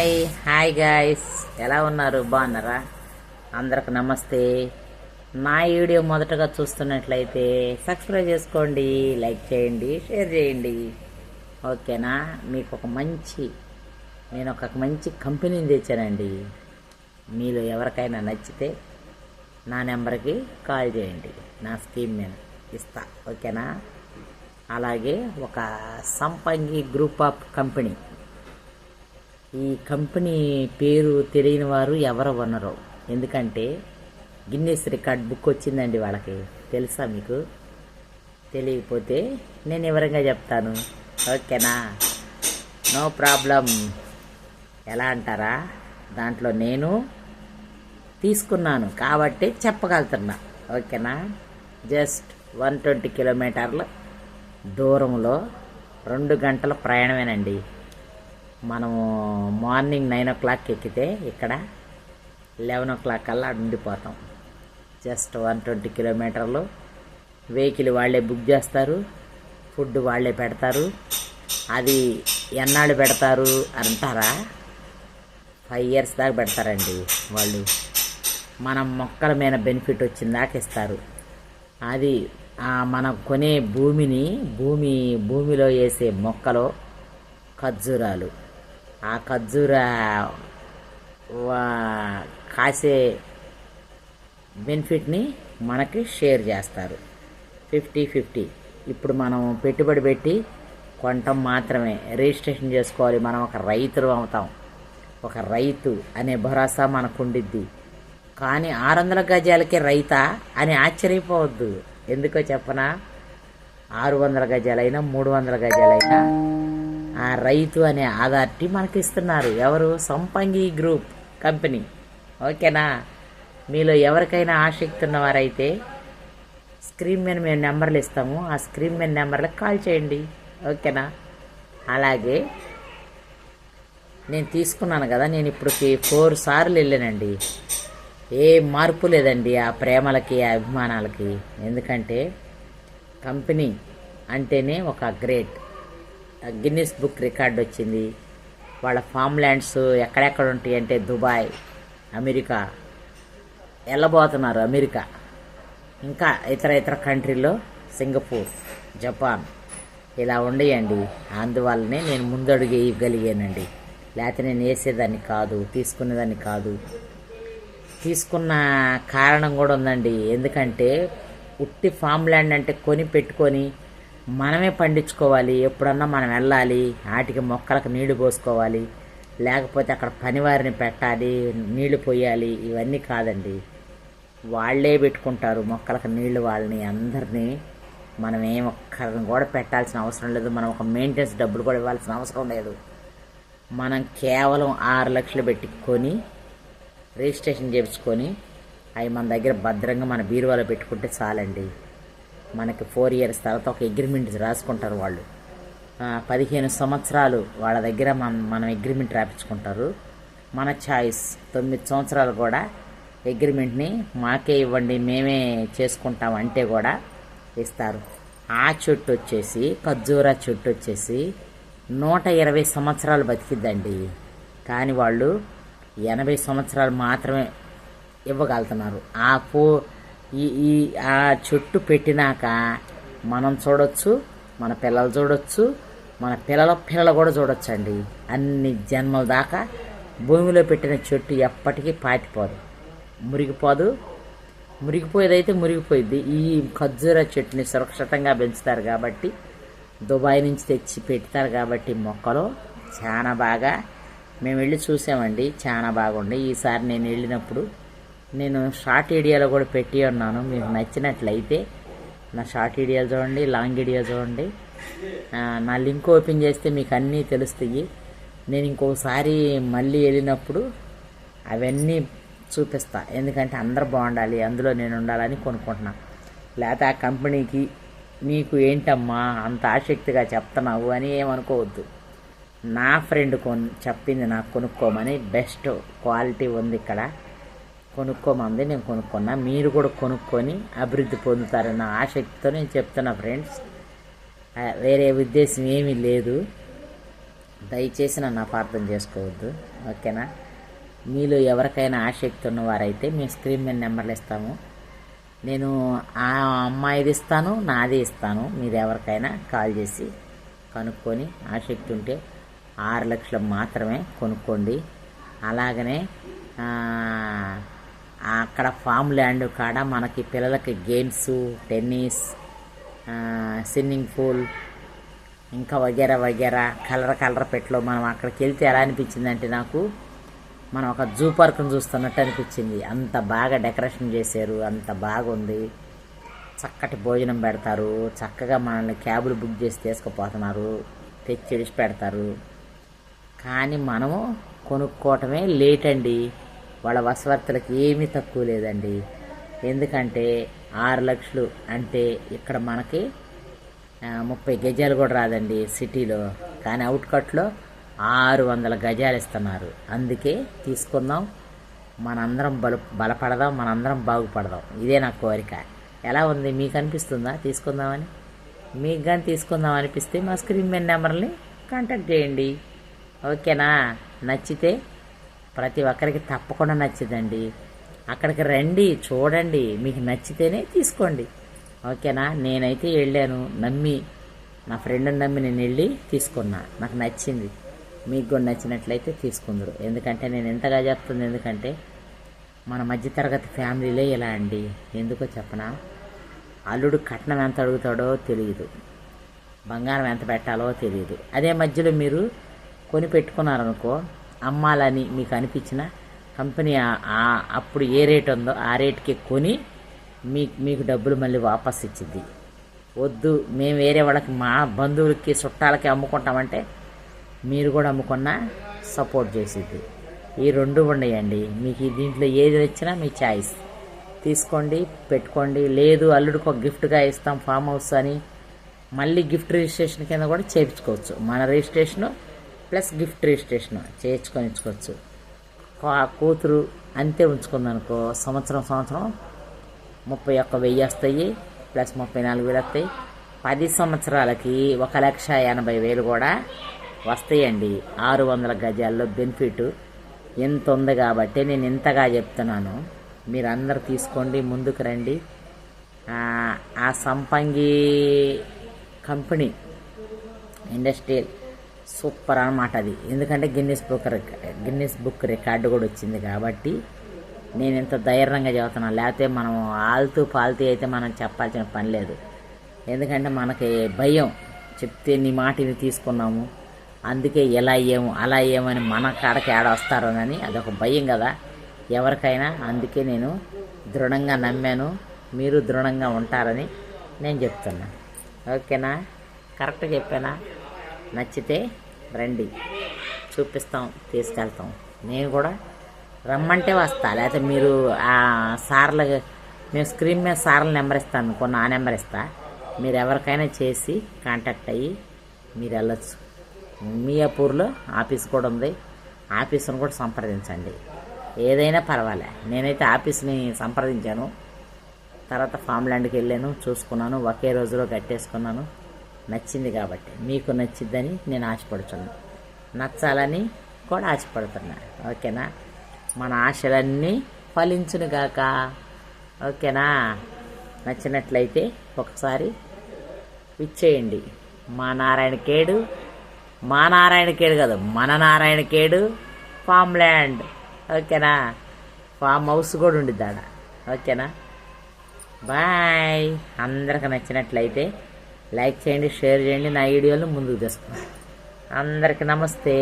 Hi hi guys ఎలా ఉన్నారు? బాగున్నారా? అందరికి నమస్తే. నా వీడియో మొదటగా చూస్తున్నట్లయితే సబ్స్క్రైబ్ చేసుకోండి లైక్ చేయండి షేర్ చేయండి. ఓకేనా? మీకు ఒక మంచి నేను ఒక మంచి కంపెనీని తెచ్చానండి. మీలో ఎవరికైనా నచ్చితే నా నెంబర్కి కాల్ చేయండి. నా స్కీమ్ నేను ఇస్తా. ఓకేనా? అలాగే ఒక సంపంగి గ్రూప్ ఆఫ్ కంపెనీ ఈ కంపెనీ పేరు తెలియని వారు ఎవరు ఉన్నారు ఎందుకంటే గిన్నెస్ రికార్డ్ బుక్ వచ్చిందండి వాళ్ళకి. తెలుసా మీకు? తెలియకపోతే నేను వివరంగా చెప్తాను. ఓకేనా? No problem. ఎలా అంటారా? దాంట్లో నేను తీసుకున్నాను. కాబట్టి చెప్పగలుగుతున్నా. ఓకేనా? జస్ట్ వన్ ట్వంటీ కిలోమీటర్ల దూరంలో రెండు గంటల ప్రయాణమేనండి. మనము మార్నింగ్ నైన్ ఓ క్లాక్ ఎక్కితే ఇక్కడ లెవెన్ ఓ క్లాక్ కల్లా ఉండిపోతాం. జస్ట్ వన్ ట్వంటీ కిలోమీటర్లు. వెహికల్ వాళ్ళే బుక్ చేస్తారు. ఫుడ్ వాళ్ళే పెడతారు. అది ఎన్నాళ్ళు పెడతారు అంటారా? ఫైవ్ ఇయర్స్ దాకా పెడతారండి వాళ్ళు. మనం మొక్కల మీద బెనిఫిట్ వచ్చిందాక ఇస్తారు. అది మనం కొనే భూమిని భూమి భూమిలో వేసే మొక్కలు ఖర్జూరాలు. ఆ ఖర్జూర వా- కాసే బెనిఫిట్ని మనకి షేర్ చేస్తారు. ఫిఫ్టీ ఫిఫ్టీ ఇప్పుడు మనం పెట్టుబడి పెట్టి కొనటం మాత్రమే రిజిస్ట్రేషన్ చేసుకోవాలి. మనం ఒక రైతులు అవుతాం. ఒక రైతు అనే భరోసా మనకు ఉండిద్ది కానీ ఆరు వందల గజాలకే రైతా అని ఆశ్చర్యపోవద్దు. ఎందుకో చెప్పనా? ఆరు వందల గజాలైనా మూడు వందల గజాలైనా ఆ రైతు అనే అథారిటీ మనకి ఇస్తున్నారు ఎవరు? Sampangi group company. ఓకేనా? మీలో ఎవరికైనా ఆసక్తి ఉన్నవారైతే స్క్రీన్ మీద మేము నెంబర్లు ఇస్తాము. ఆ స్క్రీన్ మీద నెంబర్లకు కాల్ చేయండి. ఓకేనా? అలాగే నేను తీసుకున్నాను కదా నేను ఇప్పటికి ఫోర్ సార్లు వెళ్ళానండి. ఏ మార్పు లేదండి ఆ ప్రేమలకి ఆ అభిమానాలకి. ఎందుకంటే కంపెనీ అంటేనే ఒక గ్రేట్. గిన్నిస్ బుక్ రికార్డ్ వచ్చింది. వాళ్ళ ఫామ్ ల్యాండ్స్ ఎక్కడెక్కడ ఉంటాయి అంటే దుబాయ్ అమెరికా వెళ్ళబోతున్నారు అమెరికా. ఇంకా ఇతర ఇతర కంట్రీలో సింగపూర్ జపాన్ ఇలా ఉండేయండి. అందువల్లనే నేను ముందడుగు వేయగలిగానండి. లేకపోతే నేను వేసేదాన్ని కాదు తీసుకునేదాన్ని కాదు. తీసుకున్న కారణం కూడా ఉందండి. ఎందుకంటే ఉట్టి ఫామ్ ల్యాండ్ అంటే కొని పెట్టుకొని మనమే పండించుకోవాలి ఎప్పుడన్నా మనం వెళ్ళాలి వాటికి మొక్కలకు నీళ్ళు పోసుకోవాలి లేకపోతే అక్కడ పనివారిని పెట్టాలి నీళ్ళు పోయాలి ఇవన్నీ కాదండి. వాళ్ళే పెట్టుకుంటారు మొక్కలకు నీళ్ళు వాళ్ళని. అందరినీ మనం ఏం ఒక్కరిని కూడా పెట్టాల్సిన అవసరం లేదు. మనం ఒక మెయింటెనెన్స్ డబ్బులు కూడా ఇవ్వాల్సిన అవసరం లేదు. మనం కేవలం ఆరు లక్షలు పెట్టుకొని రిజిస్ట్రేషన్ చేయించుకొని అవి మన దగ్గర భద్రంగా మన బీరువాలో పెట్టుకుంటే చాలండి. మనకి ఫోర్ ఇయర్స్ తర్వాత ఒక అగ్రిమెంట్ రాసుకుంటారు వాళ్ళు. పదిహేను సంవత్సరాలు వాళ్ళ దగ్గర మనం మనం అగ్రిమెంట్ రాపించుకుంటారు. మన ఛాయిస్ తొమ్మిది సంవత్సరాలు కూడా అగ్రిమెంట్ని మాకే ఇవ్వండి మేమే చేసుకుంటాం అంటే కూడా ఇస్తారు. ఆ చెట్టు వచ్చేసి ఖర్జూరా చెట్టు వచ్చేసి నూట ఇరవై సంవత్సరాలు బతికిద్దండి. కానీ వాళ్ళు ఎనభై సంవత్సరాలు మాత్రమే ఇవ్వగలుగుతున్నారు. ఆ పో ఈ ఈ ఆ చెట్టు పెట్టినాక మనం చూడొచ్చు మన పిల్లలు చూడొచ్చు మన పిల్లల పిల్లలు కూడా చూడొచ్చండి. అన్ని జన్మల దాకా భూమిలో పెట్టిన చెట్టు ఎప్పటికీ పాతిపోదు. మురిగిపోదు. మురిగిపోయేదైతే మురిగిపోయింది ఈ ఖర్జూర చెట్టుని సురక్షితంగా పెంచుతారు కాబట్టి దుబాయ్ నుంచి తెచ్చి పెడతారు కాబట్టి మొక్కలు చాలా బాగా. మేము వెళ్ళి చూసామండి చాలా బాగుండే. ఈసారి నేను వెళ్ళినప్పుడు నేను షార్ట్ వీడియోలో కూడా పెట్టి ఉన్నాను. మీకు నచ్చినట్లయితే నా షార్ట్ వీడియో చూడండి లాంగ్ వీడియో చూడండి. నా లింక్ ఓపెన్ చేస్తే మీకు అన్నీ తెలుస్తాయి. నేను ఇంకోసారి మళ్ళీ వెళ్ళినప్పుడు అవన్నీ చూపిస్తా. ఎందుకంటే అందరు బాగుండాలి అందులో నేను ఉండాలని కొనుక్కుంటున్నా. లేకపోతే ఆ కంపెనీకి నీకు ఏంటమ్మా అంత ఆసక్తిగా చెప్తున్నావు అని ఏమనుకోవద్దు. నా ఫ్రెండ్ కొన్ చెప్పింది నాకు కొనుక్కోమని బెస్ట్ క్వాలిటీ ఉంది ఇక్కడ. కొనుక్కోమంది నేను కొనుక్కున్నా. మీరు కూడా కొనుక్కొని అభివృద్ధి పొందుతారన్న ఆసక్తితో నేను చెప్తున్నా ఫ్రెండ్స్. వేరే ఉద్దేశం ఏమీ లేదు. దయచేసి నన్ను అపార్థం చేసుకోవద్దు. ఓకేనా? మీలో ఎవరికైనా ఆసక్తి ఉన్నవారైతే మేము స్క్రీన్ మీద నెంబర్లు ఇస్తాము. నేను ఆ అమ్మాయిది ఇస్తాను నాది ఇస్తాను. మీరు ఎవరికైనా కాల్ చేసి కనుక్కొని ఆసక్తి ఉంటే ఆరు లక్షలు మాత్రమే కొనుక్కోండి. అలాగనే అక్కడ ఫామ్ ల్యాండ్ కాడ మనకి పిల్లలకి గేమ్స్ టెన్నిస్ స్విమ్మింగ్ పూల్ ఇంకా వగేరా వగేరా కలర్ కలర్ పెట్లో మనం అక్కడికి వెళ్తే ఎలా అనిపించిందంటే నాకు మనం ఒక జూ పార్క్ను చూస్తున్నట్టు అనిపించింది. అంత బాగా డెకరేషన్ చేశారు అంత బాగుంది. చక్కటి భోజనం పెడతారు చక్కగా మనల్ని క్యాబులు బుక్ చేసి తీసుకుపోతున్నారు తెచ్చి ఇడిచి పెడతారు కానీ మనము కొనుక్కోవటమే లేట్ అండి. వాళ్ళ వసవర్తలకు ఏమీ తక్కువ లేదండి. ఎందుకంటే ఆరు లక్షలు అంటే ఇక్కడ మనకి ముప్పై గజాలు కూడా రాదండి సిటీలో. కానీ అవుట్కట్లో ఆరు వందల గజాలు ఇస్తున్నారు. అందుకే తీసుకుందాం మనందరం బల బలపడదాం మనందరం బాగుపడదాం. ఇదే నా కోరిక. ఎలా ఉంది? మీకు అనిపిస్తుందా? తీసుకుందామని? మీకు కానీ తీసుకుందాం అనిపిస్తే మా స్క్రీన్ మీద నెంబర్ని కాంటాక్ట్ చేయండి. ఓకేనా? నచ్చితే ప్రతి ఒక్కరికి తప్పకుండా నచ్చిందండి. అక్కడికి రండి చూడండి. మీకు నచ్చితేనే తీసుకోండి. ఓకేనా? నేనైతే వెళ్ళాను. నమ్మి నా ఫ్రెండ్ని నమ్మి నేను వెళ్ళి తీసుకున్నా. నాకు నచ్చింది. మీకు కూడా నచ్చినట్లయితే తీసుకుందరు. ఎందుకంటే నేను ఎంతగా చెప్తుంది? ఎందుకంటే మన మధ్యతరగతి ఫ్యామిలీలే ఇలా అండి. ఎందుకో చెప్పనా? అల్లుడు కట్నం ఎంత అడుగుతాడో తెలియదు బంగారం ఎంత పెట్టాలో తెలియదు అదే మధ్యలో మీరు కొని పెట్టుకున్నారనుకో అమ్మాలని మీకు అనిపించిన కంపెనీ అప్పుడు ఏ రేట్ ఉందో ఆ రేట్కి కొని మీ మీకు డబ్బులు మళ్ళీ వాపస్ ఇచ్చింది. వద్దు మేము వేరే వాళ్ళకి మా బంధువులకి చుట్టాలకి అమ్ముకుంటామంటే మీరు కూడా అమ్ముకున్నా సపోర్ట్ చేసిద్ది. ఈ రెండు ఉన్నాయండి. మీకు దీంట్లో ఏది వచ్చినా మీ ఛాయిస్ తీసుకోండి పెట్టుకోండి. లేదు అల్లుడికి ఒక గిఫ్ట్గా ఇస్తాం ఫామ్ హౌస్ అని మళ్ళీ గిఫ్ట్ రిజిస్ట్రేషన్ కింద కూడా చేయించుకోవచ్చు. మన రిజిస్ట్రేషను ప్లస్ గిఫ్ట్ రిజిస్ట్రేషన్ చేయించుకొని ఇచ్చుకోవచ్చు ఆ కూతురు అంతే ఉంచుకుందనుకో సంవత్సరం సంవత్సరం ముప్పై ఒక్క వెయ్యి వస్తాయి ప్లస్ ముప్పై నాలుగు వేలు వస్తాయి. పది సంవత్సరాలకి ఒక లక్ష ఎనభై వేలు కూడా వస్తాయండి. ఆరు వందల గజాల్లో బెనిఫిట్. ఎంత ఉంది కాబట్టి నేను ఇంతగా చెప్తున్నాను. మీరు అందరు తీసుకోండి ముందుకు రండి. ఆ సంపంగి కంపెనీ ఇండస్ట్రియల్ సూపర్ అన్నమాట అది. ఎందుకంటే Guinness book Guinness book record కూడా వచ్చింది కాబట్టి నేను ఇంత ధైర్యంగా చెబుతున్నాను లేకపోతే మనం ఆల్తూ పాల్తూ అయితే మనం చెప్పాల్సిన పని లేదు. ఎందుకంటే మనకి భయం చెప్తే నీ మాటిని తీసుకున్నాము. అందుకే ఎలా అయ్యాము అలా అయ్యామని మన కాడకి ఆడ వస్తారోనని అదొక భయం కదా. ఎవరికైనా అందుకే నేను దృఢంగా నమ్మాను. మీరు దృఢంగా ఉంటారని నేను చెప్తున్నా. ఓకేనా? కరెక్ట్ చెప్పానా? నచ్చితే రండి. చూపిస్తాం తీసుకెళ్తాం. నేను కూడా రమ్మంటే వస్తా. లేకపోతే మీరు ఆ సార్లు మేము స్క్రీన్ మీద సార్ల నెంబర్ ఇస్తాను అనుకున్న ఆ నెంబర్ ఇస్తా. మీరు ఎవరికైనా చేసి కాంటాక్ట్ అయ్యి మీరు వెళ్ళొచ్చు. మియాపూర్లో ఆఫీస్ కూడా ఉంది. ఆఫీసును కూడా సంప్రదించండి. ఏదైనా పర్వాలే. నేనైతే ఆఫీస్ని సంప్రదించాను. తర్వాత ఫామ్ ల్యాండ్కి వెళ్ళాను చూసుకున్నాను ఒకే రోజులో కట్టేసుకున్నాను. నచ్చింది కాబట్టి మీకు నచ్చిద్దని నేను ఆశపడుతున్నాను. నచ్చాలని కూడా ఆశపడుతున్నా ఓకేనా? మన ఆశలన్నీ ఫలించునుగాక ఓకేనా? నచ్చినట్లయితే ఒకసారి ఇచ్చేయండి మా నారాయణ కేడు మా నారాయణ కేడు కాదు మన నారాయణ కేడు ఫామ్ ల్యాండ్. ఓకేనా? ఫామ్ హౌస్ కూడా ఉండిద్దాడ ఓకేనా? బాయ్. అందరికి నచ్చినట్లయితే లైక్ చేయండి షేర్ చేయండి నా వీడియోలు ముందుకు తీసుకోండి అందరికి నమస్తే.